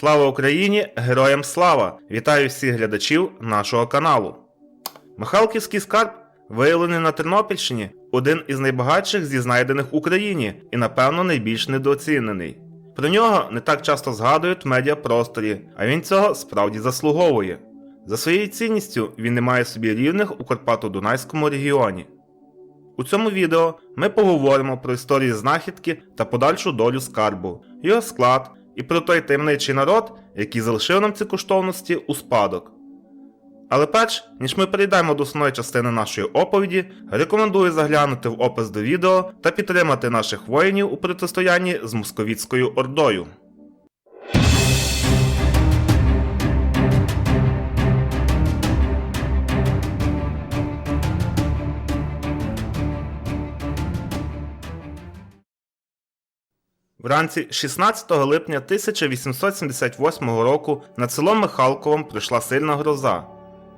Слава Україні! Героям слава! Вітаю всіх глядачів нашого каналу. Михалківський скарб, виявлений на Тернопільщині, один із найбагатших зі знайдених в Україні і, напевно, найбільш недооцінений. Про нього не так часто згадують в медіапросторі, а він цього справді заслуговує. За своєю цінністю він не має собі рівних у Карпато-Дунайському регіоні. У цьому відео ми поговоримо про історію знахідки та подальшу долю скарбу, його склад і про той таємничий народ, який залишив нам ці коштовності у спадок. Але перш ніж ми перейдемо до основної частини нашої оповіді, рекомендую заглянути в опис до відео та підтримати наших воїнів у протистоянні з московітською ордою. Вранці 16 липня 1878 року над селом Михалковом прийшла сильна гроза.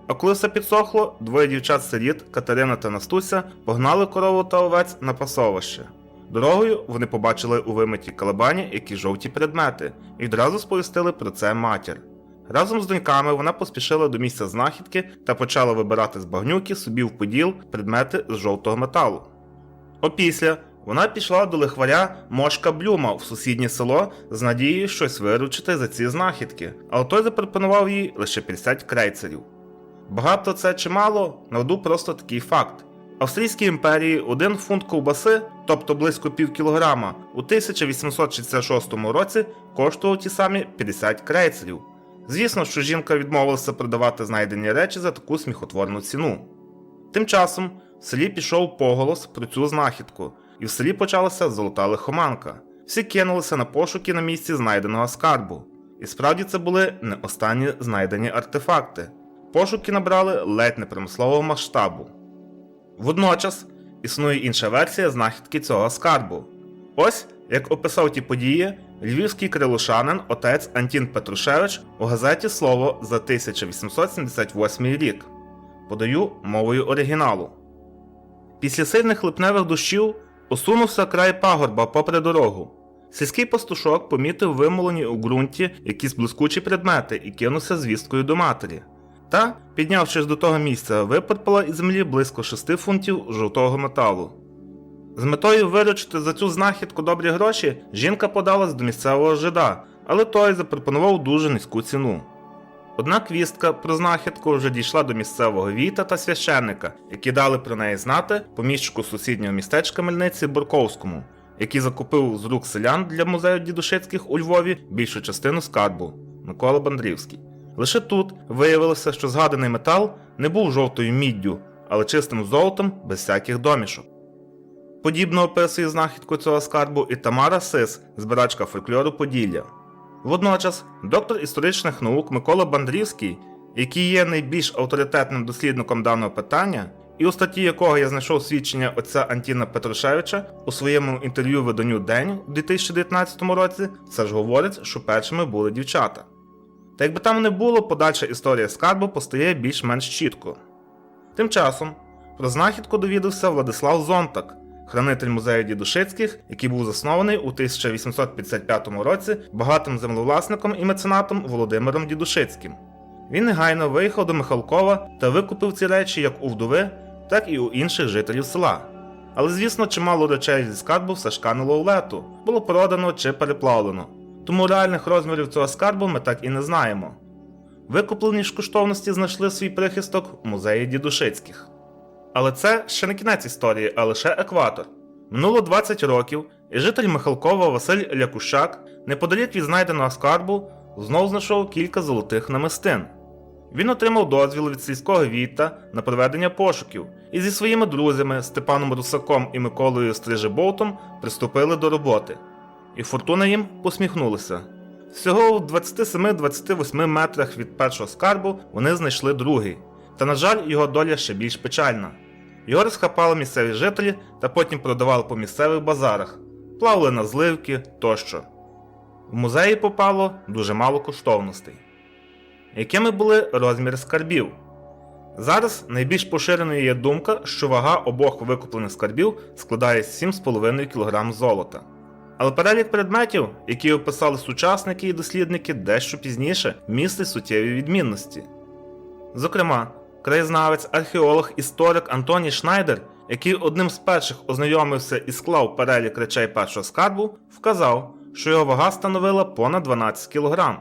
А коли все підсохло, двоє дівчат-сиріт, Катерина та Настуся, погнали корову та овець на пасовище. Дорогою вони побачили у вимитій калабані якісь жовті предмети і відразу сповістили про це матір. Разом з доньками вона поспішила до місця знахідки та почала вибирати з багнюки собі в поділ предмети з жовтого металу. Опісля вона пішла до лихваря Мошка Блюма в сусіднє село з надією щось виручити за ці знахідки, але той запропонував їй лише 50 крейцерів. Багато це чи мало, наведу просто такий факт. Австрійській імперії один фунт ковбаси, тобто близько пів кілограма, у 1866 році коштував ті самі 50 крейцерів. Звісно, що жінка відмовилася продавати знайдені речі за таку сміхотворну ціну. Тим часом в селі пішов поголос про цю знахідку, і в селі почалася золота лихоманка. Всі кинулися на пошуки на місці знайденого скарбу. І справді це були не останні знайдені артефакти. Пошуки набрали ледь не промислового масштабу. Водночас існує інша версія знахідки цього скарбу. Ось як описав ті події львівський крилушанин отець Антін Петрушевич у газеті Слово за 1878 рік. Подаю мовою оригіналу. Після сильних липневих дощів осунувся край пагорба попри дорогу. Сільський пастушок помітив вимолені у ґрунті якісь блискучі предмети і кинувся звісткою до матері. Та, піднявшись до того місця, випарпала із землі близько 6 фунтів жовтого металу. З метою виручити за цю знахідку добрі гроші, жінка подалась до місцевого жида, але той запропонував дуже низьку ціну. Однак вістка про знахідку вже дійшла до місцевого віта та священника, які дали про неї знати поміщику сусіднього містечка Мельниці Бурковському, який закупив з рук селян для музею дідушицьких у Львові більшу частину скарбу Микола Бандрівський. Лише тут виявилося, що згаданий метал не був жовтою міддю, але чистим золотом без всяких домішок. Подібно описує знахідку цього скарбу і Тамара Сис, збирачка фольклору Поділля. Водночас, доктор історичних наук Микола Бандрівський, який є найбільш авторитетним дослідником даного питання, і у статті якого я знайшов свідчення отця Антіна Петрушевича у своєму інтерв'ю виданню День у 2019 році, все ж говорить, що першими були дівчата. Та якби там не було, подальша історія скарбу постає більш-менш чітко. Тим часом про знахідку довідався Владислав Зонтак, хранитель музею дідушицьких, який був заснований у 1855 році багатим землевласником і меценатом Володимиром Дідушицьким. Він негайно виїхав до Михалкова та викупив ці речі як у вдови, так і у інших жителів села. Але, звісно, чимало речей зі скарбу все ж кануло у лету, було продано чи переплавлено. Тому реальних розмірів цього скарбу ми так і не знаємо. Викуплені ж коштовності знайшли свій прихисток в музеї дідушицьких. Але це ще не кінець історії, а лише екватор. Минуло 20 років, і житель Михалкова Василь Лякущак, неподалік від знайденого скарбу, знов знайшов кілька золотих намистин. Він отримав дозвіл від сільського віта на проведення пошуків і зі своїми друзями Степаном Русаком і Миколою Стрижеболтом приступили до роботи. І фортуна їм посміхнулася. Всього в 27-28 метрах від першого скарбу вони знайшли другий. Та, на жаль, його доля ще більш печальна. Його розхапали місцеві жителі та потім продавали по місцевих базарах, плавали на зливки тощо. В музеї попало дуже мало коштовностей. Якими були розміри скарбів? Зараз найбільш поширеною є думка, що вага обох викуплених скарбів складає 7,5 кг золота. Але перелік предметів, які описали сучасники і дослідники дещо пізніше, містить суттєві відмінності. Зокрема, краєзнавець, археолог, історик Антоній Шнайдер, який одним з перших ознайомився і склав перелік речей першого скарбу, вказав, що його вага становила понад 12 кг.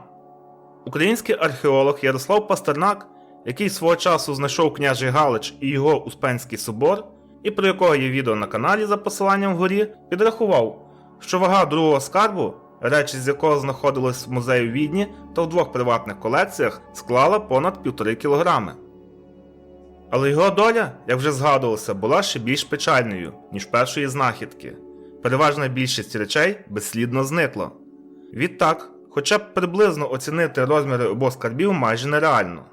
Український археолог Ярослав Пастернак, який свого часу знайшов княжий Галич і його Успенський собор, і про якого є відео на каналі за посиланням вгорі, підрахував, що вага другого скарбу, речі з якого знаходились в музеї Відні та в двох приватних колекціях, склала понад 1,5 кг. Але його доля, як вже згадувалося, була ще більш печальною, ніж першої знахідки. Переважна більшість речей безслідно зникла. Відтак, хоча б приблизно оцінити розміри обох скарбів майже нереально.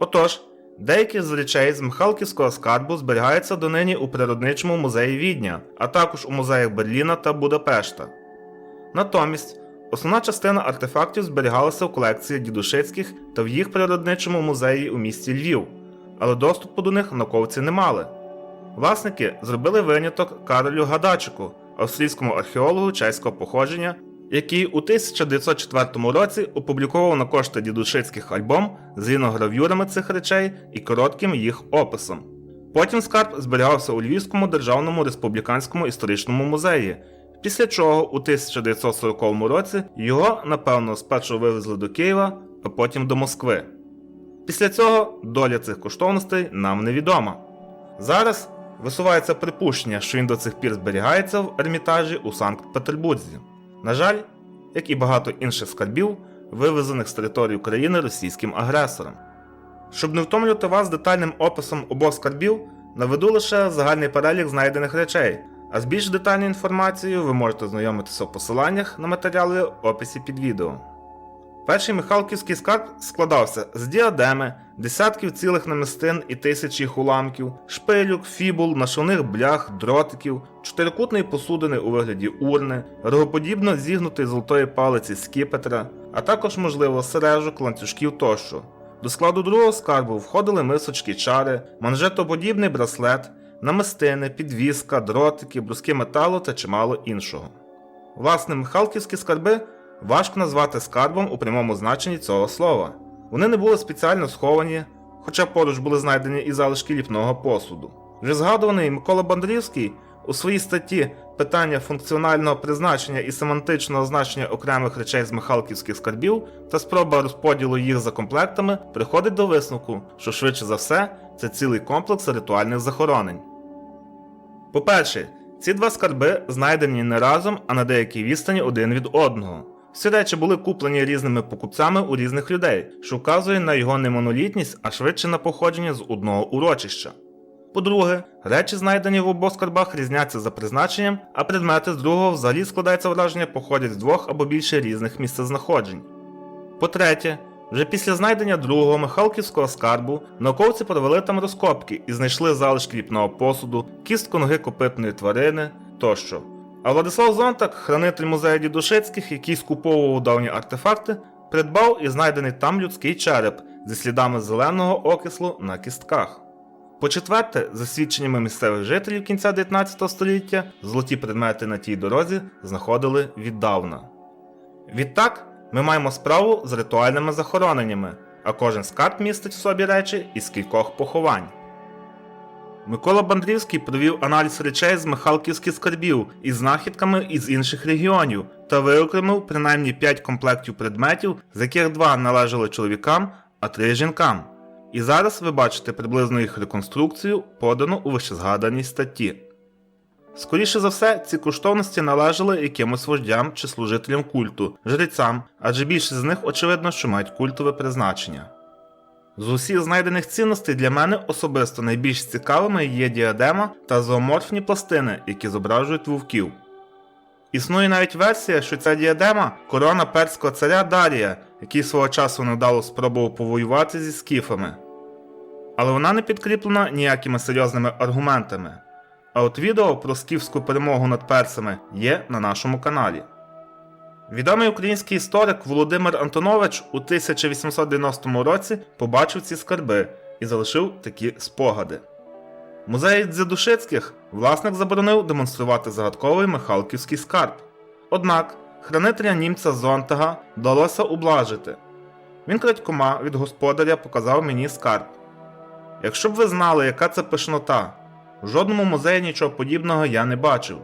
Отож, деякі з речей з Михалківського скарбу зберігаються донині у природничому музеї Відня, а також у музеях Берліна та Будапешта. Натомість, основна частина артефактів зберігалася в колекції дідушицьких та в їх природничому музеї у місті Львів, але доступу до них науковці не мали. Власники зробили виняток Каролю Гадачику, австрійському археологу чеського походження, який у 1904 році опублікував на кошти дідушицьких альбом з ліногравюрами цих речей і коротким їх описом. Потім скарб зберігався у Львівському державному республіканському історичному музеї, після чого у 1940 році його, напевно, спершу вивезли до Києва, а потім до Москви. Після цього доля цих коштовностей нам невідома. Зараз висувається припущення, що він до цих пір зберігається в Ермітажі у Санкт-Петербурзі. На жаль, як і багато інших скарбів, вивезених з території України російським агресором. Щоб не втомлювати вас детальним описом обох скарбів, наведу лише загальний перелік знайдених речей, а з більш детальною інформацією ви можете знайомитися в посиланнях на матеріали в описі під відео. Перший Михалківський скарб складався з діадеми, десятків цілих намистин і тисяч їх уламків, шпилюк, фібул, нашивних блях, дротиків, чотирикутної посудини у вигляді урни, рогоподібно зігнутої золотої палиці скіпетра, а також, можливо, сережок, ланцюжків тощо. До складу другого скарбу входили мисочки чари, манжетоподібний браслет, намистини, підвіска, дротики, бруски металу та чимало іншого. Власне, Михалківські скарби важко назвати скарбом у прямому значенні цього слова. Вони не були спеціально сховані, хоча поруч були знайдені і залишки ліпного посуду. Вже згадуваний Микола Бандрівський у своїй статті Питання функціонального призначення і семантичного значення окремих речей з Михалківських скарбів та спроба розподілу їх за комплектами приходить до висновку, що швидше за все це цілий комплекс ритуальних захоронень. По-перше, ці два скарби знайдені не разом, а на деякій відстані один від одного. Всі речі були куплені різними покупцями у різних людей, що вказує на його не монолітність, а швидше на походження з одного урочища. По-друге, речі, знайдені в обох скарбах, різняться за призначенням, а предмети з другого взагалі складається враження походять з двох або більше різних місцезнаходжень. По-третє, вже після знайдення другого Михалківського скарбу науковці провели там розкопки і знайшли залишки ліпного посуду, кістку ноги копитної тварини тощо. А Владислав Зонтак, хранитель музею дідушицьких, який скуповував давні артефакти, придбав і знайдений там людський череп зі слідами зеленого окислу на кістках. По-четверте, за свідченнями місцевих жителів кінця 19 століття, золоті предмети на тій дорозі знаходили віддавна. Відтак, ми маємо справу з ритуальними захороненнями, а кожен скарб містить в собі речі із кількох поховань. Микола Бандрівський провів аналіз речей з Михалківських скарбів із знахідками із інших регіонів та виокремив принаймні 5 комплектів предметів, з яких два належали чоловікам, а три жінкам. І зараз ви бачите приблизно їх реконструкцію, подану у вищезгаданій статті. Скоріше за все, ці коштовності належали якимось вождям чи служителям культу, жрецям, адже більшість з них очевидно, що мають культове призначення. З усіх знайдених цінностей для мене особисто найбільш цікавими є діадема та зооморфні пластини, які зображують вовків. Існує навіть версія, що ця діадема корона перського царя Дарія, який свого часу невдало спробував повоювати зі скіфами. Але вона не підкріплена ніякими серйозними аргументами. А от відео про скіфську перемогу над персами є на нашому каналі. Відомий український історик Володимир Антонович у 1890 році побачив ці скарби і залишив такі спогади. В музеї Дзядушицьких власник заборонив демонструвати загадковий Михалківський скарб. Однак хранителя німця Зонтага вдалося ублажити. Він крадькома від господаря показав мені скарб. Якщо б ви знали, яка це пишнота, в жодному музеї нічого подібного я не бачив.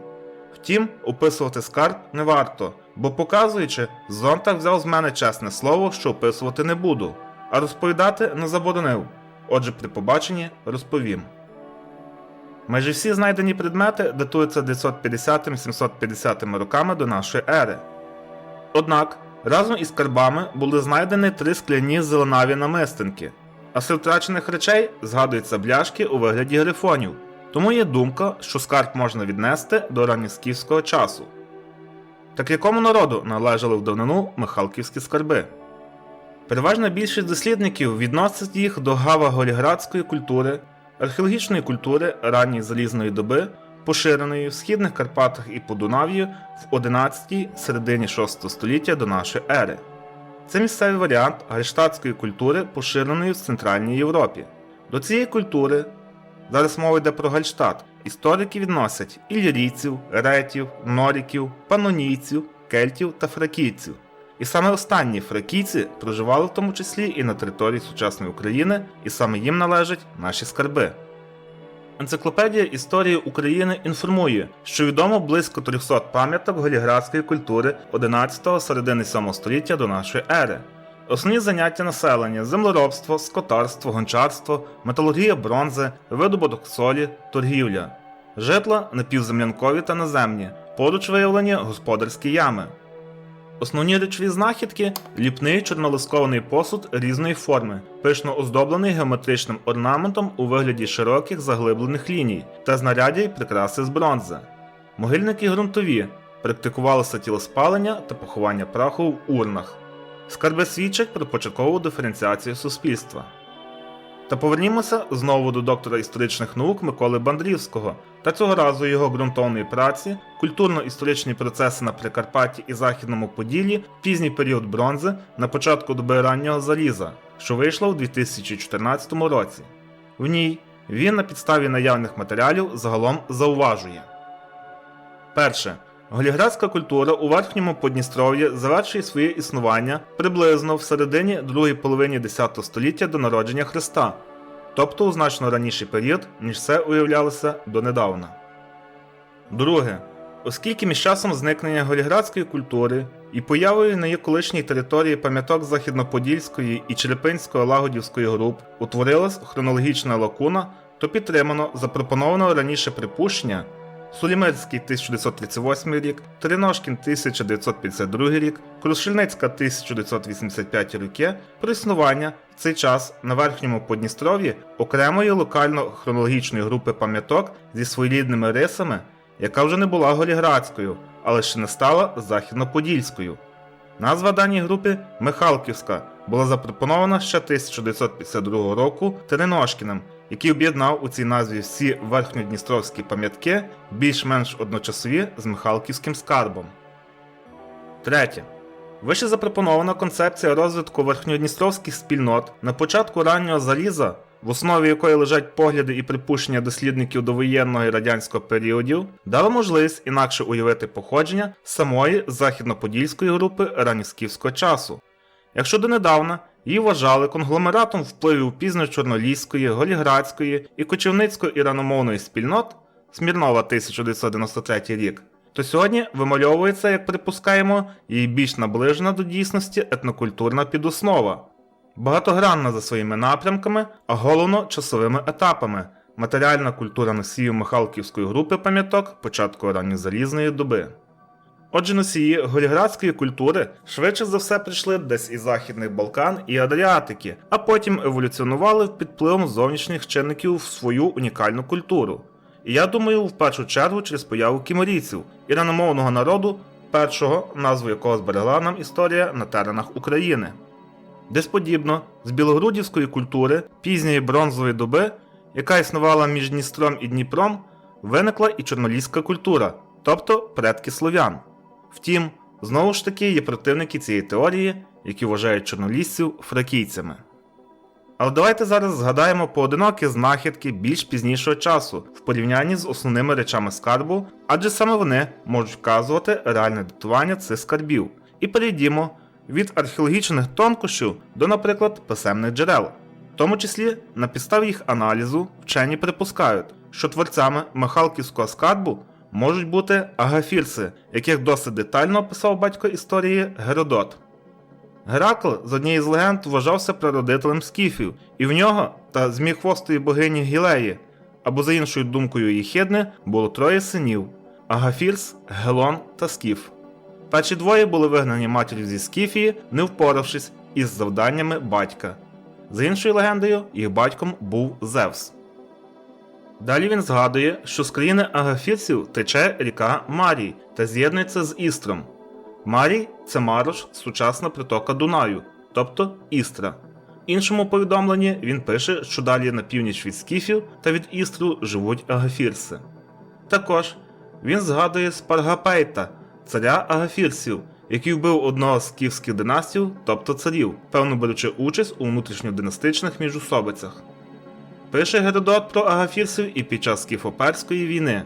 Втім, описувати скарб не варто, бо показуючи, Зонтаг взяв з мене чесне слово, що описувати не буду, а розповідати не заборонив. Отже, при побаченні розповім. Майже всі знайдені предмети датуються 950-750 роками до нашої ери. Однак разом із скарбами були знайдені три скляні зеленаві намистинки, а серед втрачених речей згадуються бляшки у вигляді грифонів, тому є думка, що скарб можна віднести до ранньоскіфського часу. Так якому народу належали в давнину Михалківські скарби? Переважна більшість дослідників відносить їх до гава-голіградської культури, археологічної культури ранньої залізної доби, поширеної в східних Карпатах і Подунав'ї в 11-й середині 6 століття до нашої ери. Це місцевий варіант гальштатської культури, поширеної в Центральній Європі. До цієї культури, зараз мова йде про Гальштат, історики відносять іллірійців, ретів, норіків, панонійців, кельтів та фракійців. І саме останні фракійці проживали в тому числі і на території сучасної України, і саме їм належать наші скарби. Енциклопедія історії України інформує, що відомо близько 300 пам'яток голіградської культури 11 середини 7 століття до нашої ери. Основні заняття населення землеробство, скотарство, гончарство, металургія бронзи, видобуток солі, торгівля, житла напівземлянкові та наземні, поруч виявлені господарські ями. Основні речові знахідки ліпний чорнолискований посуд різної форми, пишно оздоблений геометричним орнаментом у вигляді широких заглиблених ліній та знаряддя й прикраси з бронзи. Могильники ґрунтові практикувалося тілоспалення та поховання праху в урнах. Скарби свідчать про початкову диференціацію суспільства. Та повернімося знову до доктора історичних наук Миколи Бандрівського та цього разу його ґрунтовної праці, культурно-історичні процеси на Прикарпатті і Західному Поділлі в пізній період бронзи на початку доби раннього заліза, що вийшла у 2014 році. В ній він на підставі наявних матеріалів загалом зауважує. Перше. Голіградська культура у верхньому Подністров'ї завершує своє існування приблизно в середині другої половині X століття до народження Христа, тобто у значно раніший період, ніж це уявлялося донедавна. Друге. Оскільки між часом зникнення голіградської культури і появою на її колишній території пам'яток Західноподільської і Черепинської лагодівської груп утворилась хронологічна лакуна, то підтримано запропоновано раніше припущення. Сулімерський 1938 рік, Тереношкін 1952 рік, Крушельницька 1985 роки про існування в цей час на верхньому Подністров'ї окремої локально-хронологічної групи пам'яток зі своєрідними рисами, яка вже не була голіградською, але ще не стала західноподільською. Назва даній групи Михалківська. Була запропонована ще 1952 року Тереношкіним, який об'єднав у цій назві всі верхньодністровські пам'ятки, більш-менш одночасові з Михалківським скарбом. Третє. Вище запропонована концепція розвитку верхньодністровських спільнот на початку раннього заліза, в основі якої лежать погляди і припущення дослідників довоєнного і радянського періодів, дала можливість інакше уявити походження самої західноподільської групи ранньоскіфського часу. Якщо донедавна її вважали конгломератом впливів пізньочорноліської, голіградської і кочівницької іраномовної спільнот Смірнова 1993 рік, то сьогодні вимальовується, як припускаємо, її більш наближена до дійсності етнокультурна підоснова, багатогранна за своїми напрямками, а головно часовими етапами, матеріальна культура носіїв Михалківської групи пам'яток початку ранньозалізної доби. Отже, носії голіградської культури швидше за все прийшли десь із Західних Балкан і Адріатики, а потім еволюціонували під впливом зовнішніх чинників в свою унікальну культуру. І я думаю, в першу чергу через появу кіморійців, іраномовного народу, першого, назву якого зберегла нам історія на теренах України. Десь подібно з білогрудівської культури пізньої бронзової доби, яка існувала між Дністром і Дніпром, виникла і чорноліська культура, тобто предки слов'ян. Втім, знову ж таки є противники цієї теорії, які вважають чорнолісців фракійцями. Але давайте зараз згадаємо поодинокі знахідки більш пізнішого часу в порівнянні з основними речами скарбу, адже саме вони можуть вказувати реальне датування цих скарбів. І перейдімо від археологічних тонкощів до, наприклад, писемних джерел. В тому числі на підставі їх аналізу вчені припускають, що творцями Михалківського скарбу можуть бути агафірси, яких досить детально описав батько історії Геродот. Геракл з однієї з легенд вважався прародителем скіфів, і в нього та зміхвостої богині Гілеї, або за іншою думкою Єхидни, було троє синів Агафірс, Гелон та Скіф. Перші двоє були вигнані матір'ю зі Скіфії, не впоравшись із завданнями батька. За іншою легендою, їх батьком був Зевс. Далі він згадує, що з країни агафірців тече ріка Марій та з'єднується з Істром. Марій це Марош, сучасна притока Дунаю, тобто Істра. Іншому повідомленні він пише, що далі на північ від Скіфів та від Істру живуть агафірси. Також він згадує Спаргапейта, царя агафірсів, який вбив одного з скіфських династій, тобто царів, певно беручи участь у внутрішньодинастичних міжусобицях. Пише Геродот про агафірсів і під час скіфоперської війни.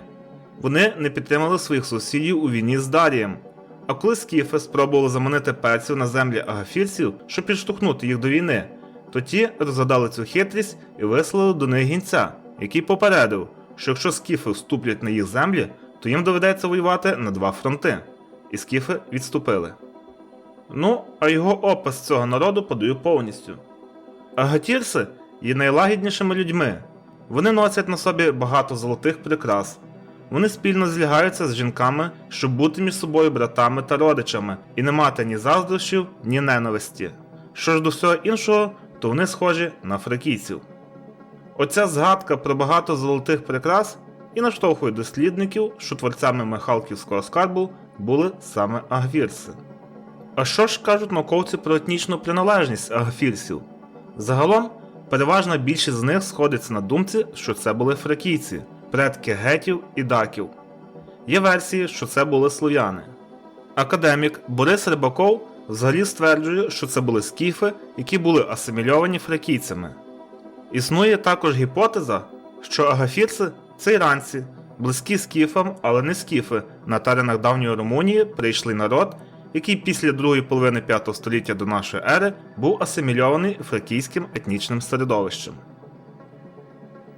Вони не підтримали своїх сусідів у війні з Дарієм. А коли скіфи спробували заманити перців на землі агафірців, щоб підштовхнути їх до війни, то ті розгадали цю хитрість і вислали до них гінця, який попередив, що якщо скіфи вступлять на їх землі, то їм доведеться воювати на два фронти. І скіфи відступили. Ну, а його опис цього народу подаю повністю. Агатірси є найлагіднішими людьми. Вони носять на собі багато золотих прикрас. Вони спільно злягаються з жінками, щоб бути між собою братами та родичами і не мати ні заздрощів, ні ненависті. Що ж до всього іншого, то вони схожі на фракійців. Оця згадка про багато золотих прикрас і наштовхує дослідників, що творцями Михалківського скарбу були саме агвірси. А що ж кажуть науковці про етнічну приналежність агфірсів? Загалом, переважна більшість з них сходиться на думці, що це були фракійці, предки гетів і даків. Є версії, що це були слов'яни. Академік Борис Рибаков взагалі стверджує, що це були скіфи, які були асимільовані фракійцями. Існує також гіпотеза, що агафірці це іранці, близькі скіфам, але не скіфи. На теренах давньої Румунії прийшли народ, який після другої половини 5 століття до нашої ери був асимільований фракійським етнічним середовищем.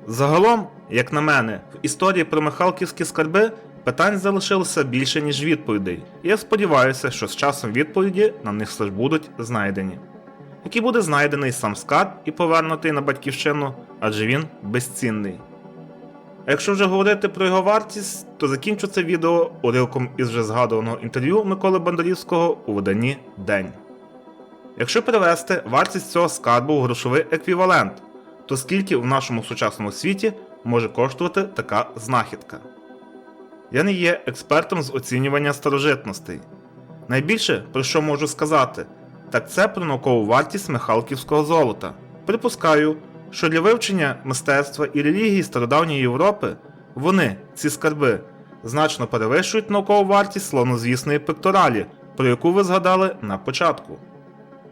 Загалом, як на мене, в історії про Михалківські скарби питань залишилося більше, ніж відповідей, і я сподіваюся, що з часом відповіді на них все ж будуть знайдені. Який буде знайдений сам скарб і повернутий на батьківщину, адже він безцінний. А якщо вже говорити про його вартість, то закінчу це відео уривком із вже згадуваного інтерв'ю Миколи Бондарівського у виданні День. Якщо перевести вартість цього скарбу в грошовий еквівалент, то скільки в нашому сучасному світі може коштувати така знахідка? Я не є експертом з оцінювання старожитностей. Найбільше, про що можу сказати, так це про наукову вартість Михалківського золота. Припускаю, що для вивчення мистецтва і релігії стародавньої Європи вони, ці скарби, значно перевищують наукову вартість славнозвісної пекторалі, про яку ви згадали на початку.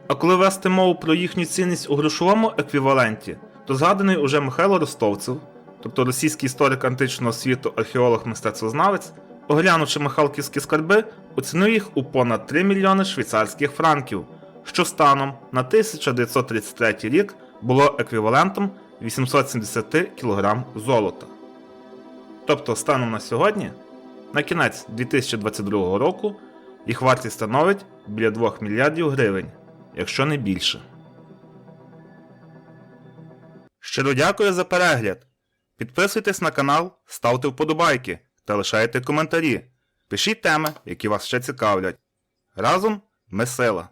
А коли вести мову про їхню цінність у грошовому еквіваленті, то згаданий уже Михайло Ростовцев, тобто російський історик античного світу, археолог мистецтвознавець, оглянувши Михалківські скарби, оцінив їх у понад 3 мільйони швейцарських франків, що станом на 1933 рік було еквівалентом 870 кг золота. Тобто, станом на сьогодні, на кінець 2022 року, їх вартість становить біля 2 мільярдів гривень, якщо не більше. Щиро дякую за перегляд. Підписуйтесь на канал, ставте вподобайки та лишайте коментарі. Пишіть теми, які вас ще цікавлять. Разом ми сила.